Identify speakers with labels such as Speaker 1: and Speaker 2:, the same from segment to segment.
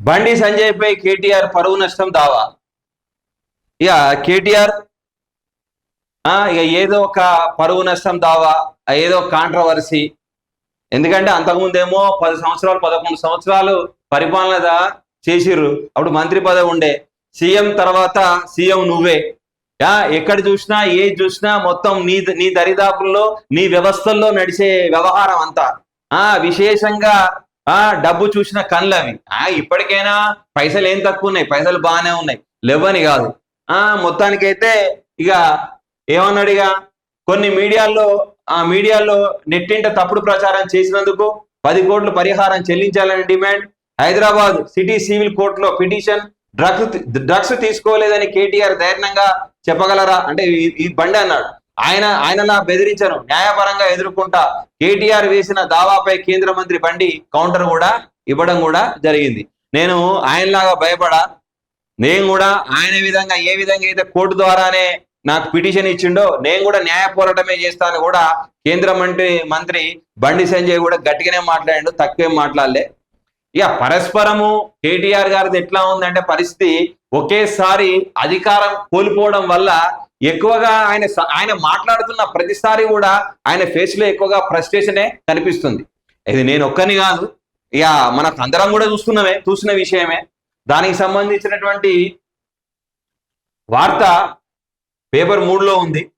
Speaker 1: బండి సంజయ్ పై కేటీఆర్ పరువు నష్టం దావా. ఇక కేటీఆర్ ఆ, ఇక ఏదో ఒక పరువు నష్టం దావా ఏదో కాంట్రవర్సీ ఎందుకంటే అంతకుముందేమో పది సంవత్సరాలు పదకొండు సంవత్సరాలు పరిపాలన చేసిర్రు. అప్పుడు మంత్రి పదవి ఉండే. సీఎం తర్వాత సీఎం నువ్వే. యా ఎక్కడ చూసినా ఏది చూసినా మొత్తం నీ నీ దరిదాపుల్లో నీ వ్యవస్థల్లో నడిచే వ్యవహారం అంతా. ఆ విశేషంగా ఆ డబ్బు చూసిన కళ్ళు అవి ఆ ఇప్పటికైనా పైసలు ఏం తక్కువ ఉన్నాయి? పైసలు బాగానే ఉన్నాయి. లేవని కాదు. ఆ మొత్తానికైతే ఇక ఏమన్నాడు ఇక కొన్ని మీడియాల్లో ఆ మీడియాలో నెట్టింట తప్పుడు ప్రచారం చేసినందుకు పది కోట్లు పరిహారం చెల్లించాలని డిమాండ్. హైదరాబాద్ సిటీ సివిల్ కోర్టులో పిటిషన్. డ్రగ్స్ డ్రగ్స్ తీసుకోలేదని కేటీఆర్ ధైర్యంగా చెప్పగలరా? అంటే ఈ బండి అన్నాడు. ఆయన ఆయనలా బెదిరించను. న్యాయపరంగా ఎదుర్కొంటా. కేటీఆర్ వేసిన దావాపై కేంద్ర మంత్రి బండి కౌంటర్ కూడా ఇవ్వడం కూడా జరిగింది. నేను ఆయనలాగా భయపడా. నేను కూడా ఆయన విధంగా ఏ విధంగా అయితే కోర్టు ద్వారానే నాకు పిటిషన్ ఇచ్చిండో నేను కూడా న్యాయ పోరాటమే చేస్తాను కూడా కేంద్ర మంత్రి మంత్రి బండి సంజయ్ కూడా గట్టిగానే మాట్లాడిండు తక్కువేం మాట్లాడలే. ఇక పరస్పరము కేటీఆర్ గారిది ఎట్లా ఉందంటే పరిస్థితి ఒకేసారి అధికారం కోల్పోవడం వల్ల ఎక్కువగా ఆయన స- ఆయన మాట్లాడుతున్న ప్రతిసారి కూడా ఆయన ఫేస్లో ఎక్కువగా ఫ్రస్ట్రేషనే కనిపిస్తుంది. ఇది నేను ఒక్కని కాదు. ఇక మనకు అందరం కూడా చూస్తున్నామే చూసిన విషయమే. దానికి సంబంధించినటువంటి వార్త పేపర్ మూడులో ఉంది.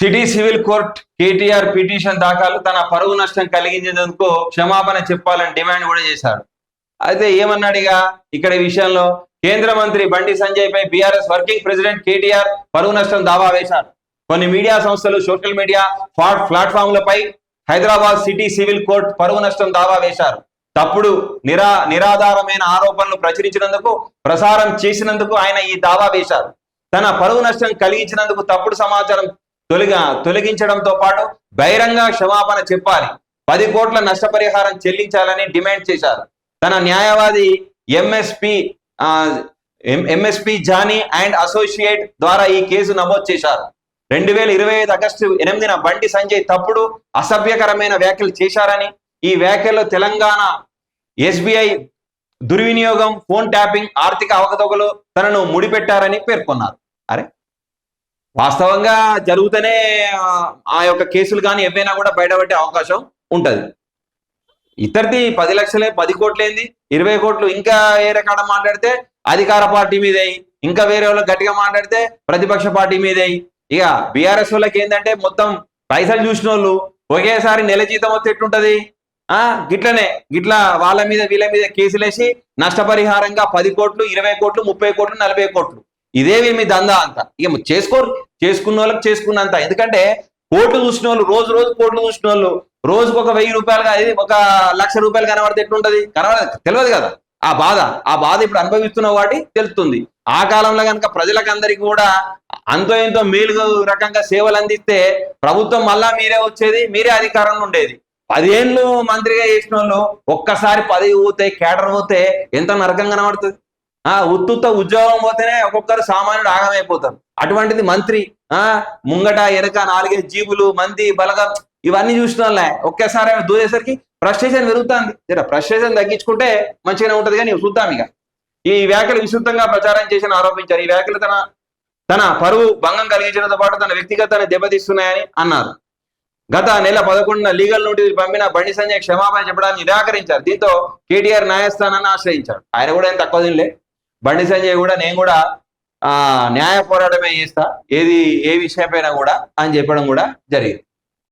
Speaker 1: City civil court KTR petition దాఖలు తన పరువు నష్టం కలిగించేందుకు క్షమాపణ చెప్పాలని డిమాండ్ కూడా చేశారు. అయితే ఏమన్నాడు ఇక? ఇక్కడ విషయంలో కేంద్ర మంత్రి బండి సంజయ్ పై బీఆర్ఎస్ వర్కింగ్ ప్రెసిడెంట్ కేటీఆర్ పరువు నష్టం దావా వేశారు. కొన్ని మీడియా సంస్థలు సోషల్ మీడియా ప్లాట్ఫామ్లపై హైదరాబాద్ సిటీ సివిల్ కోర్ట్ పరువు నష్టం దావా వేశారు. తప్పుడు నిరా నిరాధారమైన ఆరోపణలు ప్రచురించినందుకు ప్రసారం చేసినందుకు ఆయన ఈ దావా వేశారు. తన పరువు నష్టం కలిగించినందుకు తప్పుడు సమాచారం తొలగ తొలగించడంతో పాటు బహిరంగ క్షమాపణ చెప్పాలి. పది కోట్ల నష్టపరిహారం చెల్లించాలని డిమాండ్ చేశారు. తన న్యాయవాది MSP MSP Johnny and associate ద్వారా ఈ కేసు నమోదు చేశారు. రెండు వేల ఇరవై ఐదు ఆగస్టు ఎనిమిదిన బండి సంజయ్ తప్పుడు అసభ్యకరమైన వ్యాఖ్యలు చేశారని ఈ వ్యాఖ్యలు తెలంగాణ ఎస్బీఐ దుర్వినియోగం ఫోన్ ట్యాపింగ్ ఆర్థిక అవకతవకలు తనను ముడిపెట్టారని పేర్కొన్నారు. అరే వాస్తవంగా జరుగుతూనే ఆ- యొక్క కేసులు కానీ ఏవైనా కూడా బయటపడే అవకాశం ఉంటది. ఇతరిది పది లక్షలే పది కోట్లేంది? ఇరవై కోట్లు ఇంకా ఏ రకాల మాట్లాడితే అధికార పార్టీ మీదే ఇంకా వేరే వాళ్ళకి గట్టిగా మాట్లాడితే ప్రతిపక్ష పార్టీ మీదే ఇక బీఆర్ఎస్ వాళ్ళకి ఏంటంటే మొత్తం పైసలు చూసిన వాళ్ళు ఒకేసారి నెల జీతం వస్తే ఎట్లుంటది? ఆ గిట్లనే. గిట్ల వాళ్ళ మీద వీళ్ళ మీద కేసులేసి నష్టపరిహారంగా పది కోట్లు ఇరవై కోట్లు ముప్పై కోట్లు నలభై కోట్లు. ఇదేవి మీ దందా అంత. ఇక చేసుకోరు. చేసుకున్న వాళ్ళకి చేసుకున్నంత. ఎందుకంటే కోట్లు చూసిన వాళ్ళు రోజు రోజు కోట్లు చూసిన వాళ్ళు రోజుకు ఒక వెయ్యి రూపాయలుగా ఇది ఒక లక్ష రూపాయలు కనబడితే ఎట్లుంటది? కనబడదు తెలియదు కదా. ఆ బాధ ఆ బాధ ఇప్పుడు అనుభవిస్తున్న వాటి తెలుస్తుంది. ఆ కాలంలో కనుక ప్రజలకు కూడా అంతో ఎంతో మేలు రకంగా సేవలు అందిస్తే ప్రభుత్వం మళ్ళా మీరే వచ్చేది మీరే అధికారంలో ఉండేది. పదేళ్ళు మంత్రిగా చేసిన వాళ్ళు ఒక్కసారి పదవి పోతే కేడర్ పోతే ఎంత నరకం కనబడుతుంది? ఆ ఉత్తుత్త ఉద్యోగం పోతేనే ఒక్కొక్కరు సామాన్యుడు ఆగమైపోతారు. అటువంటిది మంత్రి ఆ ముంగట ఎనక నాలుగే జీవులు మంది బలగం ఇవన్నీ చూసినలే వాళ్ళే ఒకేసారి దూరేసరికి ఫ్రస్ట్రేషన్ పెరుగుతుంది. జర ఫ్రస్ట్రేషన్ తగ్గించుకుంటే మంచిగానే ఉంటది కానీ చూద్దాం ఇక. ఈ వ్యాఖ్యలు విస్తృతంగా ప్రచారం చేసిన ఆరోపించారు. ఈ వ్యాఖ్యలు తన తన పరువు భంగం కలిగించడంతో పాటు తన వ్యక్తిగతాన్ని దెబ్బతీస్తున్నాయని అన్నారు. గత నెల పదకొండున లీగల్ నోటీసులు పంపిన బండి సంజయ్ క్షమాపణ చెప్పడానికి నిరాకరించారు. దీంతో కేటీఆర్ న్యాయస్థానాన్ని ఆశ్రయించారు. ఆయన కూడా ఏం తక్కువ తినలే. బండి సంజయ్ కూడా నేను కూడా ఆ న్యాయ పోరాటమే చేస్తా. ఏది ఏ విషయమైనా కూడా అని చెప్పడం కూడా జరిగింది.